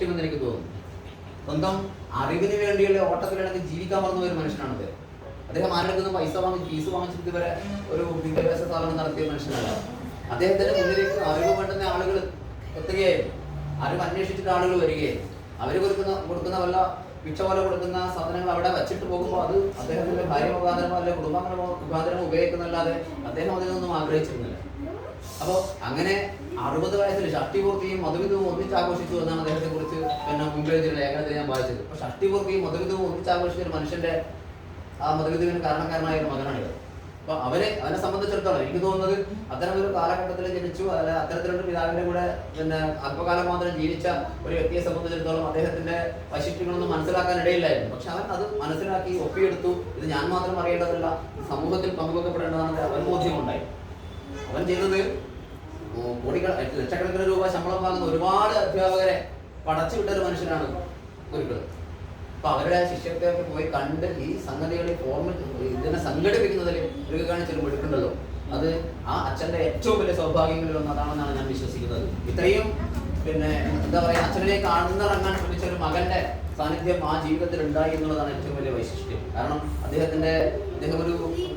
വൈശിഷ്ട്യമെന്ന് എനിക്ക് തോന്നുന്നു. സ്വന്തം അറിവിന് വേണ്ടിയുള്ള ഓട്ടത്തിലാണെങ്കിൽ ജീവിക്കാൻ മറന്നു ഒരു മനുഷ്യനാണ് അദ്ദേഹം. ആരുടെ പൈസ വാങ്ങി ഫീസ് വാങ്ങിച്ചിട്ട് ഇതുവരെ ഒരു വിദ്യാഭ്യാസ സ്ഥാപനം നടത്തിയ മനുഷ്യനല്ല. അദ്ദേഹത്തിന്റെ മുന്നിലേക്ക് അറിവ് വേണ്ടുന്ന ആളുകൾ എത്തുകയായിരുന്നു അറിവ് അന്വേഷിച്ചിട്ട് ആളുകൾ വരികയായിരുന്നു. അവർ കൊടുക്കുന്ന കൊടുക്കുന്ന വല്ല ഭിക്ഷ പോലെ കൊടുക്കുന്ന സാധനങ്ങൾ അവിടെ വെച്ചിട്ട് പോകുമ്പോൾ അത് അദ്ദേഹത്തിന്റെ ഭാര്യ മുഖാന്തരമോ അല്ലെങ്കിൽ കുടുംബാംഗ മുഖാന്തരമോ ഉപയോഗിക്കുന്നല്ലാതെ അദ്ദേഹം അതിൽ നിന്നും ആഗ്രഹിച്ചിരുന്നില്ല. അപ്പോൾ അങ്ങനെ അറുപത് വയസ്സിൽ ഷഷ്ടിപൂർത്തിയും മധുവിധവും ഒന്നിച്ച് ആഘോഷിച്ചു എന്നാണ് അദ്ദേഹത്തെ കുറിച്ച് പിന്നെ മുമ്പ് ലേഖനത്തിൽ ഞാൻ വായിച്ചത്. അപ്പോൾ ഷഷ്ടിപൂർത്തിയും മധുവിധവും ഒന്നിച്ച് ആഘോഷിച്ച ഒരു മനുഷ്യന്റെ ആ മധുവിധുവിന് കാരണക്കാരനായ ഒരു മകനാണിത് അപ്പൊ അവനെ അവനെ സംബന്ധിച്ചിടത്തോളം എനിക്ക് തോന്നുന്നത് അത്തരം ഒരു കാലഘട്ടത്തിൽ ജനിച്ചു അല്ലെ അത്തരത്തിലൊരു പിതാവിന്റെ കൂടെ പിന്നെ അല്പകാലം മാത്രം ജീവിച്ച ഒരു വ്യക്തിയെ സംബന്ധിച്ചിടത്തോളം അദ്ദേഹത്തിന്റെ വൈശിഷ്ട്യങ്ങളൊന്നും മനസ്സിലാക്കാൻ ഇടയില്ലായിരുന്നു പക്ഷെ അവൻ അത് മനസ്സിലാക്കി ഒപ്പിയെടുത്തു. ഇത് ഞാൻ മാത്രം അറിയേണ്ടതല്ല സമൂഹത്തിൽ പങ്കുവെക്കപ്പെടേണ്ടതാണ് അവൻ ബോധ്യമുണ്ടായി. അവൻ ചെയ്തത്. കോടികൾ ലക്ഷക്കണക്കിന് രൂപ ശമ്പളം വാങ്ങുന്ന ഒരുപാട് അധ്യാപകരെ പടച്ചു വിട്ട ഒരു മനുഷ്യനാണ് ഗുരുക്കൾ അപ്പൊ അവരുടെ ശിഷ്യത്തെയൊക്കെ പോയി കണ്ട് ഈ സംഗതികളെ ഫോർമൽ ഇതിനെ സംഘടിപ്പിക്കുന്നതിൽ ഒരു കാണിച്ചൊരു മിടുക്കുണ്ടല്ലോ. അത് ആ അച്ഛന്റെ ഏറ്റവും വലിയ സൗഭാഗ്യങ്ങളിൽ ഒന്നതാണെന്നാണ് ഞാൻ വിശ്വസിക്കുന്നത്. ഇത്രയും പിന്നെ എന്താ പറയാ അച്ഛനെ കാണുന്നിറങ്ങാൻ ശ്രമിച്ച ഒരു മകന്റെ സാന്നിധ്യം ആ ജീവിതത്തിൽ ഉണ്ടായി എന്നുള്ളതാണ് ഏറ്റവും വലിയ വൈശിഷ്ട്യം. കാരണം അദ്ദേഹത്തിന്റെ അദ്ദേഹം ഒരു